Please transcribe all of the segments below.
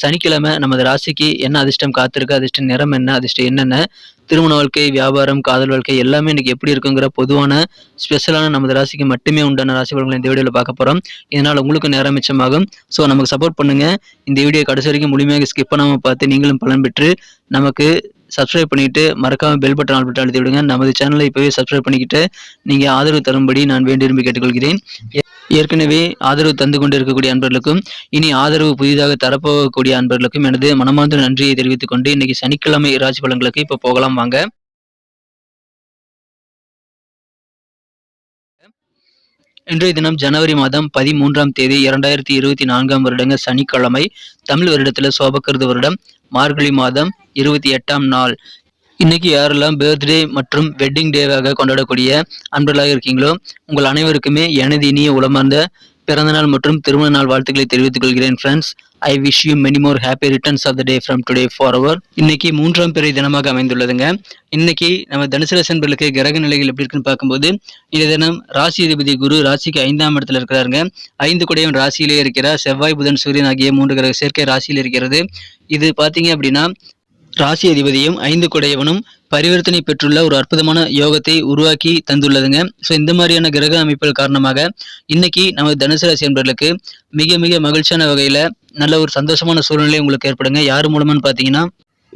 சனிக்கிழமை நமது ராசிக்கு என்ன அதிர்ஷ்டம் காத்திருக்கு அதிர்ஷ்டம் நிறம் என்ன அதிர்ஷ்டம் என்னென்ன திருமண வாழ்க்கை வியாபாரம் காதல் வாழ்க்கை எல்லாமே இன்னைக்கு எப்படி இருக்குங்கிற பொதுவான ஸ்பெஷலான நமது ராசிக்கு மட்டுமே உண்டான ராசி பலன்களை இந்த வீடியோவில் பார்க்க போகிறோம் இதனால் உங்களுக்கு நேரம் மிச்சமாகும். ஸோ நமக்கு சப்போர்ட் பண்ணுங்க. இந்த வீடியோ கடைசி வரைக்கும் முழுமையாக ஸ்கிப் பண்ணாமல் பார்த்து நீங்களும் பலன் பெற்று நமக்கு சப்ஸ்கிரைப் பண்ணிட்டு மறக்காம பெல் பட்டன் ஆல் பட்டன் அழுத்தி விடுங்க. நமது சேனலை இப்போவே சப்ஸ்கிரைப் பண்ணிக்கிட்டு நீங்கள் ஆதரவு தரும்படி நான் வேண்டி விரும்பி கேட்டுக்கொள்கிறேன். ஏற்கனவே ஆதரவு தந்து கொண்டு இருக்கக்கூடிய அன்பர்களுக்கும் இனி ஆதரவு புதிதாக தரப்போகக்கூடிய அன்பர்களுக்கும் எனது மனமார்ந்த நன்றியை தெரிவித்துக் கொண்டு இன்னைக்கு சனிக்கிழமை ராசி பலன்களுக்கு இப்போ போகலாம் வாங்க. இன்றைய தினம் ஜனவரி மாதம் பதிமூன்றாம் தேதி இரண்டாயிரத்தி இருபத்தி நான்காம் வருடங்க சனிக்கிழமை தமிழ் வருடத்துல சோபக்கிருது வருடம் மார்கழி மாதம் இருபத்தி எட்டாம் நாள். இன்னைக்கு யாரெல்லாம் பர்த்டே மற்றும் வெட்டிங் டேவாக கொண்டாடக்கூடிய அன்பர்களாக இருக்கீங்களோ உங்கள் அனைவருக்குமே எனது இனிய உளமார்ந்த பிறந்தநாள் மற்றும் திருமண நாள் வாழ்த்துக்களை தெரிவித்துக் கொள்கிறேன் friends I wish you many more happy returns of the day from today for our இன்னைக்கு மூன்றாம் பிறை தினமாக அமைந்துள்ளதுங்க. இன்னைக்கு நம்ம தனுசு ராசி கிரக நிலைகள் எப்படி இருக்குன்னு பார்க்கும்போது இந்த தினம் ராசி அதிபதி குரு ராசிக்கு ஐந்தாம் இடத்துல இருக்கிறாருங்க. ஐந்து குடையும் ராசியிலே இருக்கிறார். செவ்வாய் புதன் சூரியன் ஆகிய மூன்று கிரக சேர்க்கை ராசியில் இருக்கிறது. இது பார்த்தீங்க அப்படின்னா ராசி அதிபதியும் ஐந்து குடையவனும் பரிவர்த்தனை பெற்றுள்ள ஒரு அற்புதமான யோகத்தை உருவாக்கி தந்துள்ளதுங்க. ஸோ இந்த மாதிரியான கிரக அமைப்புகள் காரணமாக இன்னைக்கு நமது தனுசு ராசி என்பவர்களுக்கு மிக மிக மகிழ்ச்சியான வகையில் நல்ல ஒரு சந்தோஷமான சூழ்நிலை உங்களுக்கு ஏற்படுங்க. யார் மூலமான்னு பார்த்தீங்கன்னா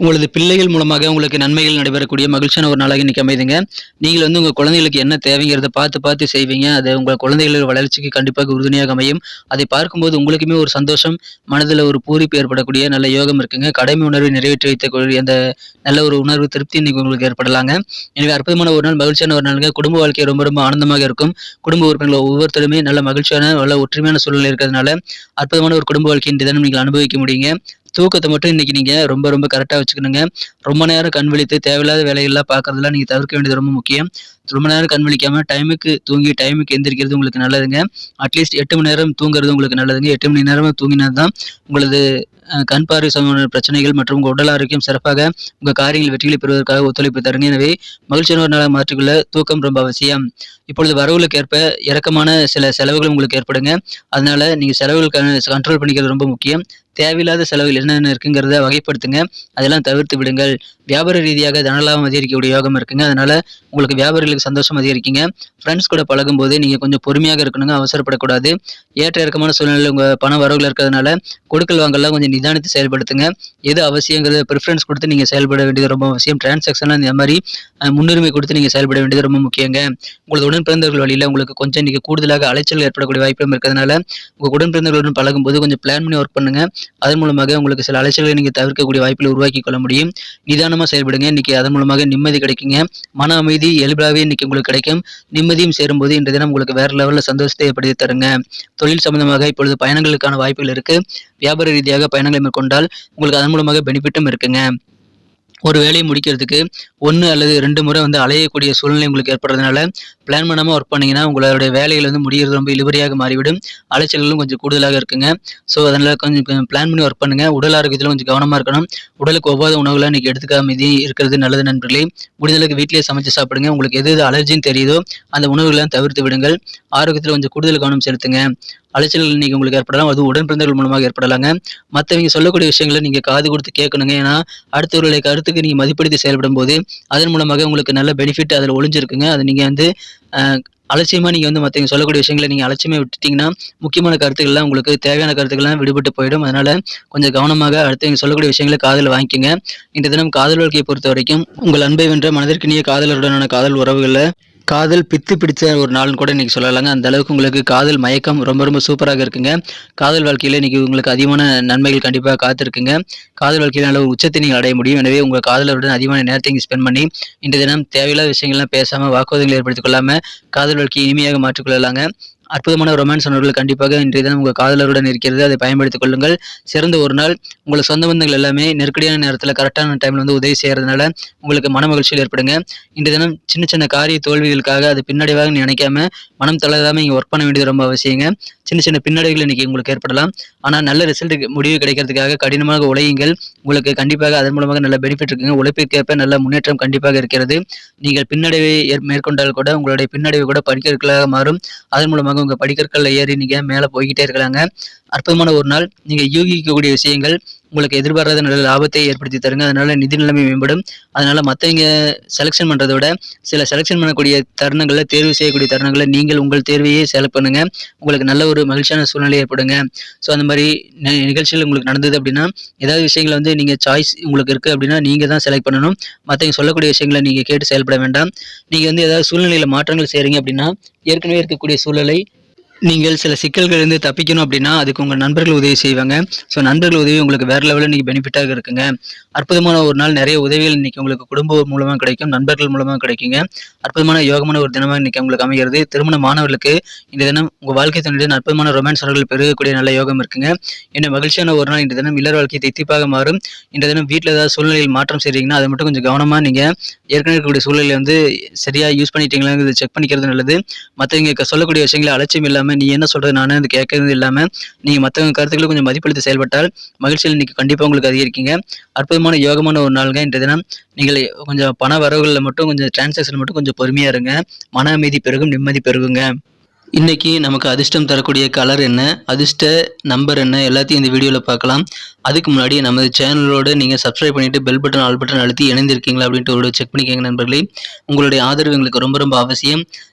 உங்களது பிள்ளைகள் மூலமாக உங்களுக்கு நன்மைகள் நடைபெறக்கூடிய மகிழ்ச்சியான ஒரு நாளாக இன்றைக்கி அமைதுங்க. நீங்கள் வந்து உங்கள் குழந்தைகளுக்கு என்ன தேவைங்கிறத பார்த்து பார்த்து செய்வீங்க. அது உங்கள் குழந்தைகளோட வளர்ச்சிக்கு கண்டிப்பாக உறுதுணையாக அமையும். அதை பார்க்கும்போது உங்களுக்குமே ஒரு சந்தோஷம் மனதில் ஒரு பூரிப்பு ஏற்படக்கூடிய நல்ல யோகம் இருக்குங்க. கடமை உணர்வை நிறைவேற்றி வைத்தக்கூடிய அந்த நல்ல ஒரு உணர்வு திருப்தி இன்னைக்கு உங்களுக்கு ஏற்படலாங்க. எனவே அற்புதமான ஒரு நாள் மகிழ்ச்சியான ஒரு நாளுங்க. குடும்ப வாழ்க்கை ரொம்ப ரொம்ப ஆனந்தமாக இருக்கும். குடும்ப உறுப்பினர்கள் ஒவ்வொருத்தருமே நல்ல மகிழ்ச்சியான நல்ல ஒற்றுமையான சூழ்நிலை இருக்கிறதுனால அற்புதமான ஒரு குடும்ப வாழ்க்கையின் தினம் நீங்கள் அனுபவிக்க முடியுங்க. தூக்கத்தை மட்டும் இன்னைக்கு நீங்க ரொம்ப ரொம்ப கரெக்டாக வச்சுக்கணுங்க. ரொம்ப நேரம் கண் விழித்து தேவையில்லாத வேலைகள்லாம் பார்க்குறதுலாம் நீங்க தவிர்க்க வேண்டியது ரொம்ப முக்கியம். ரொம்ப நேரம் கண் விழிக்காம டைமுக்கு தூங்கி டைமுக்கு எந்திரிக்கிறது உங்களுக்கு நல்லதுங்க. அட்லீஸ்ட் எட்டு மணி நேரம் தூங்குறது உங்களுக்கு நல்லதுங்க. எட்டு மணி நேரம் தூங்கினா தான் உங்களது கண் பார்வை சம்பந்தமான பிரச்சனைகள் மற்றும் உங்கள் உடல் ஆரோக்கியம் சிறப்பாக உங்கள் காரியங்கள் வெற்றிகளை பெறுவதற்காக ஒத்துழைப்பு தருங்க. எனவே மகிழ்ச்சியான ஒரு நாளாக மாற்றிக்கொள்ள தூக்கம் ரொம்ப அவசியம். இப்பொழுது வரவுகளுக்கு ஏற்ப இறக்கமான சில செலவுகள் உங்களுக்கு ஏற்படுங்க. அதனால நீங்கள் செலவுகள் கண்ட்ரோல் பண்ணிக்கிறது ரொம்ப முக்கியம். தேவையில்லாத செலவுகள் என்னென்ன இருக்குங்கிறத வகைப்படுத்துங்க. அதெல்லாம் தவிர்த்து விடுங்கள். வியாபார ரீதியாக தனலாபம் அதிகரிக்கக்கூடிய யோகம் இருக்குங்க. அதனால உங்களுக்கு வியாபாரிகளுக்கு சந்தோஷம் அதிகரிக்குங்க. ஃப்ரெண்ட்ஸ் கூட பழகும்போது நீங்கள் கொஞ்சம் பொறுமையாக இருக்கணுங்க. அவசரப்படக்கூடாது. ஏற்ற இறக்கமான சூழ்நிலை உங்கள் பண வரவுகள் இருக்கிறதுனால கொடுக்கல் வாங்கலாம் கொஞ்சம் நிதானித்து செயல்படுத்துங்க. எது அவசியங்கிறத ப்ரிஃபரன்ஸ் கொடுத்து நீங்க செயல்பட வேண்டியது ரொம்ப அவசியம். டிரான்சாக்ஷன்லாம் இந்த மாதிரி முன்னுரிமை கொடுத்து நீங்க செயல்பட வேண்டியது ரொம்ப முக்கியங்க. உங்களது உடன் பிறந்தவர்கள் வழியில் உங்களுக்கு கொஞ்சம் நீங்க கூடுதலாக அலைச்சல் ஏற்படக்கூடிய வாய்ப்பும் இருக்கிறதுனால உங்க உடன் பிறந்தவர்களுடன் பழகும்போது கொஞ்சம் பிளான் பண்ணி ஒர்க் பண்ணுங்க. அதன் மூலமாக உங்களுக்கு சில அலைச்சல்களை நீங்க தவிர்க்கக்கூடிய வாய்ப்புகளை உருவாக்கி கொள்ள முடியும். நிதானமாக செயல்படுங்க. இன்னைக்கு அதன் மூலமாக நிம்மதி கிடைக்குங்க. மன அமைதி இயல்பாகவே இன்னைக்கு உங்களுக்கு கிடைக்கும். நிம்மதியும் சேரும்போது இன்றைய தினம் உங்களுக்கு வேற லெவலில் சந்தோஷத்தை ஏற்படுத்தி தருங்க. தொழில் சம்பந்தமாக இப்பொழுது பயணங்களுக்கான வாய்ப்புகள் இருக்கு. வியாபார ரீதியாக பயணங்களை மேற்கொண்டால் உங்களுக்கு அதன் மூலமாக பெனிஃபிட்டும் இருக்குங்க. ஒரு வேலையை முடிக்கிறதுக்கு ஒன்று அல்லது ரெண்டு முறை வந்து அலையக்கூடிய சூழ்நிலை உங்களுக்கு ஏற்படுறதுனால பிளான் பண்ணாமல் ஒர்க் பண்ணிங்கன்னா உங்களுடைய வேலைகள் வந்து முடிகிறது ரொம்ப இழுபறியாக மாறிவிடும். அலைச்சல்களும் கொஞ்சம் கூடுதலாக இருக்குங்க. ஸோ அதனால் கொஞ்சம் பிளான் பண்ணி ஒர்க் பண்ணுங்கள் உடல் ஆரோக்கியத்தில் கொஞ்சம் கவனமாக இருக்கணும். உடலுக்கு ஒவ்வாத உணவுகளை இன்றைக்கி எடுத்துக்காம இது இருக்கிறது நல்லது நண்பர்களே. முடிந்தளவுக்கு வீட்டிலேயே சமைச்சு சாப்பிடுங்க. உங்களுக்கு எது எது அலர்ஜின்னு தெரியுதோ அந்த உணவுகளை தவிர்த்து விடுங்கள். ஆரோக்கியத்தில் கொஞ்சம் கூடுதல் கவனம் செலுத்துங்க. அலைச்சல்கள் இன்னைக்கு உங்களுக்கு ஏற்படலாம். அது உடன் பிறந்தவர்கள் மூலமாக ஏற்படலாங்க. மற்றவங்க சொல்லக்கூடிய விஷயங்களை நீங்கள் காது கொடுத்து கேட்கணுங்க. ஏன்னா அடுத்தவர்களுடைய கருத்துக்கு நீங்கள் மதிப்படுத்தி செயல்படும் போது அதன் மூலமாக உங்களுக்கு நல்ல பெனிஃபிட் அதில் ஒளிஞ்சிருக்குங்க. அதை நீங்கள் வந்து அலட்சியமாக நீங்கள் வந்து மற்றவங்க சொல்லக்கூடிய விஷயங்களை நீங்கள் அலட்சியமாக விட்டுட்டீங்கன்னா முக்கியமான கருத்துக்கள்லாம் உங்களுக்கு தேவையான கருத்துக்கள்லாம் விடுபட்டு போயிடும். அதனால் கொஞ்சம் கவனமாக அடுத்தவங்க சொல்லக்கூடிய விஷயங்களை காதில் வாங்கிக்கோங்க. இந்த தினம் காதல் வாழ்க்கையை பொறுத்த வரைக்கும் உங்கள் அன்பை வென்ற மனதிற்கினிய காதலருடனான காதல் உறவுகளில் காதல் பித்து பிடிச்ச ஒரு நாள்னு கூட இன்றைக்கி சொல்லலாங்க. அந்த அளவுக்கு உங்களுக்கு காதல் மயக்கம் ரொம்ப ரொம்ப சூப்பராக இருக்குங்க. காதல் வாழ்க்கையில் இன்னைக்கு உங்களுக்கு அதிகமான நன்மைகள் கண்டிப்பாக காத்திருக்குங்க. காதல் வாழ்க்கையில் நல்ல ஒரு உச்சத்தை நீங்கள் அடைய முடியும். எனவே உங்கள் காதலருடன் அதிகமான நேரத்தை நீங்கள் ஸ்பெண்ட் பண்ணி இன்றைய தினம் தேவையில்லாத விஷயங்கள்லாம் பேசாமல் வாக்குவாதங்களை ஏற்படுத்திக் கொள்ளாமல் காதல் வாழ்க்கையை இனிமையாக மாற்றிக்கொள்ளலாங்க அற்புதமான ரொமான்ஸ் உணர்வுகள் கண்டிப்பாக இன்றைய தினம் உங்கள் காதலருடன் இருக்கிறது. அதை பயன்படுத்திக் கொள்ளுங்கள். சிறந்த ஒரு நாள். உங்களை சொந்த பந்தங்கள் எல்லாமே நெருக்கடியான நேரத்தில் கரெக்டான டைமில் வந்து உதவி செய்கிறதுனால உங்களுக்கு மன மகிழ்ச்சியில் ஏற்படுங்க. இன்றைய தினம் சின்ன சின்ன காரிய தோல்விகளுக்காக அது பின்னடைவாக நினைக்காம மனம் தளராமல் இங்கே ஒர்க் பண்ண வேண்டியது ரொம்ப அவசியங்க. சின்ன சின்ன பின்னடைவுகள் இன்னைக்கு உங்களுக்கு ஏற்படலாம். ஆனால் நல்ல ரிசல்ட் முடிவு கிடைக்கிறதுக்காக கடினமாக உழையுங்கள். உங்களுக்கு கண்டிப்பாக அதன் மூலமாக நல்ல பெனிஃபிட் இருக்குங்க. உழைப்பிற்கேற்ப நல்ல முன்னேற்றம் கண்டிப்பாக இருக்கிறது. நீங்கள் பின்னடைவை ஏற்- மேற்கொண்டால் கூட உங்களுடைய பின்னடைவு கூட படிக்கற்களாக மாறும். அதன் மூலமாக உங்க படிக்கற்களில் ஏறி நீங்கள் மேலே போய்கிட்டே இருக்கிறாங்க அற்புதமான ஒரு நாள். நீங்கள் யூகிக்கக்கூடிய விஷயங்கள் உங்களுக்கு எதிர்பாராத நல்ல லாபத்தை ஏற்படுத்தி தருங்க. அதனால நிதி நிலைமை மேம்படும். அதனால மற்றவங்க செலெக்ஷன் பண்ணுறத விட சில செலெக்ஷன் பண்ணக்கூடிய தருணங்களில் தேர்வு செய்யக்கூடிய தருணங்களில் நீங்கள் உங்கள் தேர்வையே செலக்ட் பண்ணுங்க. உங்களுக்கு நல்ல ஒரு மகிழ்ச்சியான சூழ்நிலை ஏற்படுங்க. ஸோ அந்த மாதிரி நிகழ்ச்சிகள் உங்களுக்கு நடந்தது அப்படின்னா ஏதாவது விஷயங்களை வந்து நீங்கள் சாய்ஸ் உங்களுக்கு இருக்குது அப்படின்னா நீங்கள் தான் செலக்ட் பண்ணணும். மற்றவங்க சொல்லக்கூடிய விஷயங்களை நீங்கள் கேட்டு செயல்பட வேண்டாம். நீங்கள் வந்து ஏதாவது சூழ்நிலையில் மாற்றங்கள் செய்கிறீங்க அப்படின்னா ஏற்கனவே இருக்கக்கூடிய சூழலை நீங்கள் சில சிக்கல்களிலிருந்து தப்பிக்கணும் அப்படின்னா அதுக்கு உங்கள் நண்பர்கள் உதவி செய்வாங்க. ஸோ நண்பர்கள் உதவி உங்களுக்கு வேறு லெவலில் இன்னைக்கு பெனிஃபிட்டாக இருக்குங்க. அற்புதமான ஒரு நாள் நிறைய உதவிகள் இன்னைக்கு உங்களுக்கு குடும்ப மூலமாக கிடைக்கும் நண்பர்கள் மூலமாக கிடைக்குங்க. அற்புதமான யோகமான ஒரு தினமாக இன்னைக்கு உங்களுக்கு அமைகிறது. திருமண மாணவர்களுக்கு இந்த தினம் உங்கள் வாழ்க்கை தன்னுடைய அற்புதமான ரொமான்ஸ் உறவுகள் பெருகக்கூடிய நல்ல யோகம் இருக்குங்க. என்ன மகிழ்ச்சியான ஒரு நாள் இந்த தினம். இல்லற வாழ்க்கை தித்திப்பாக மாறும். இந்த தினம் வீட்டில் ஏதாவது சூழ்நிலையில் மாற்றம் செய்கிறீங்கன்னா அதை மட்டும் கொஞ்சம் கவனமாக நீங்கள் ஏற்கனவே இருக்கக்கூடிய சூழ்நிலை வந்து சரியாக யூஸ் பண்ணிட்டீங்களாங்கிறது செக் பண்ணிக்கிறது நல்லது. மற்றவங்க சொல்லக்கூடிய விஷயங்களை அலட்சியம் இல்லாமல் நீ என்ன சொல்கிறது நான் அது கேட்கறது இல்லாமல் நீங்கள் மற்றவங்க கருத்துக்களை கொஞ்சம் மதிப்பளித்து செயல்பட்டால் மகிழ்ச்சியில் இன்னைக்கு கண்டிப்பாக உங்களுக்கு அதிகரிக்கீங்க. அற்புதமான யோகமான ஒரு நாளுங்க இன்றைய தினம். நீங்கள் கொஞ்சம் பண வரவுகளில் மட்டும் கொஞ்சம் டிரான்சாக்ஷன் மட்டும் கொஞ்சம் பொறுமையாக இருங்க. மன அமைதி பெருகும் நிம்மதி பெருகுங்க. இன்னைக்கு நமக்கு அதிர்ஷ்டம் தரக்கூடிய கலர் என்ன? அதிர்ஷ்ட நம்பர் என்ன? எல்லாத்தையும் இந்த வீடியோவில் பார்க்கலாம். அதுக்கு முன்னாடி நமது சேனலோடு நீங்கள் சப்ஸ்கிரைப் பண்ணிவிட்டு பெல் பட்டன் ஆல் பட்டன் அழுத்தி இணைந்திருக்கீங்களா அப்படின்ட்டு ஒரு செக் பண்ணிக்கோங்க நண்பர்களே. உங்களுடைய ஆதரவு எங்களுக்கு ரொம்ப ரொம்ப அவசியம்.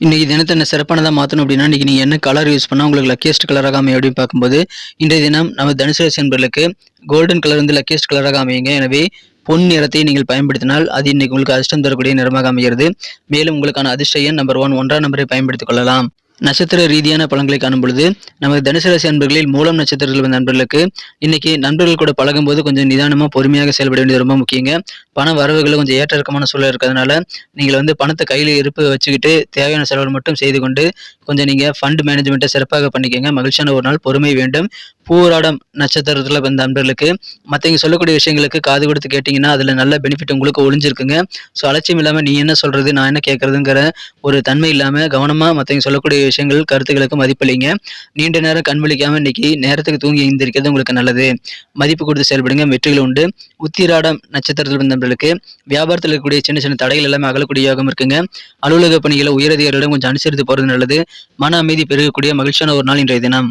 இன்றைக்கி தினத்தை என்ன சிறப்பானதாக மாற்றணும் அப்படின்னா இன்றைக்கி நீங்கள் என்ன கலர் யூஸ் பண்ணால் உங்களுக்கு லக்கியஸ்ட் கலராக அமையும் அப்படின்னு பார்க்கும்போது இன்றைய தினம் நம்ம தனுசு ராசி என்பர்களுக்கு கோல்டன் கலர் வந்து லக்கியஸ்ட் கலராக அமையுங்க எனவே பொன் நிறத்தை நீங்கள் பயன்படுத்தினால் அது இன்னைக்கு உங்களுக்கு அதிர்ஷ்டம் தரக்கூடிய நிறமாக அமைகிறது மேலும் உங்களுக்கான அதிர்ஷ்ட எண் நம்பர் ஒன் ஒன்றாம் நம்பரை பயன்படுத்திக் கொள்ளலாம். நட்சத்திர ரீதியான பலன்களை காணும் பொழுது நமது தனுசு ராசி அன்பர்களில் மூலம் நட்சத்திரத்தில் வந்த நண்பர்களுக்கு இன்னைக்கு நண்பர்கள் கூட பழகும் போது கொஞ்சம் நிதானமாக பொறுமையாக செயல்பட வேண்டியது ரொம்ப முக்கியங்க. பண வரவுகள் கொஞ்சம் ஏற்ற இறக்கமான சூழல் இருக்கிறதுனால நீங்கள் வந்து பணத்தை கையில் இருப்பு வச்சுக்கிட்டு தேவையான செலவு மட்டும் செய்து கொண்டு கொஞ்சம் நீங்கள் ஃபண்ட் மேனேஜ்மெண்ட்டை சிறப்பாக பண்ணிக்கோங்க. மகிழ்ச்சியான ஒரு நாள் பொறுமை வேண்டும். பூராடம் நட்சத்திரத்தில் வந்த நண்பர்களுக்கு மற்றவங்க சொல்லக்கூடிய விஷயங்களுக்கு காது கொடுத்து கேட்டிங்கன்னா அதில் நல்ல பெனிஃபிட் உங்களுக்கு ஒளிஞ்சிருக்குங்க. ஸோ அலட்சியம் இல்லாமல் நீ என்ன சொல்கிறது நான் என்ன கேட்குறதுங்கிற ஒரு தன்மை இல்லாமல் கவனமாக மற்றவங்க சொல்லக்கூடிய விஷயங்கள் கருத்துக்களுக்கு மதிப்பளிங்க நீண்ட நேரம் கண் விழிக்காமல் இன்னைக்கு நேரத்துக்கு தூங்கி எழுந்திருக்கிறது உங்களுக்கு நல்லது. மதிப்பு கொடுத்து செயல்படுங்க வெற்றிகள் உண்டு. உத்திராடம் நட்சத்திரத்தில் இருந்தவர்களுக்கு வியாபாரத்தில் இருக்கக்கூடிய சின்ன சின்ன தடைகள் எல்லாமே அகலக்கூடிய யோகம் இருக்குங்க. அலுவலக பணிகளை உயரதிகாரிகளிடம் கொஞ்சம் அனுசரித்து போகிறது நல்லது. மன அமைதி பெருகக்கூடிய மகிழ்ச்சியான ஒரு நாள் இன்றைய தினம்.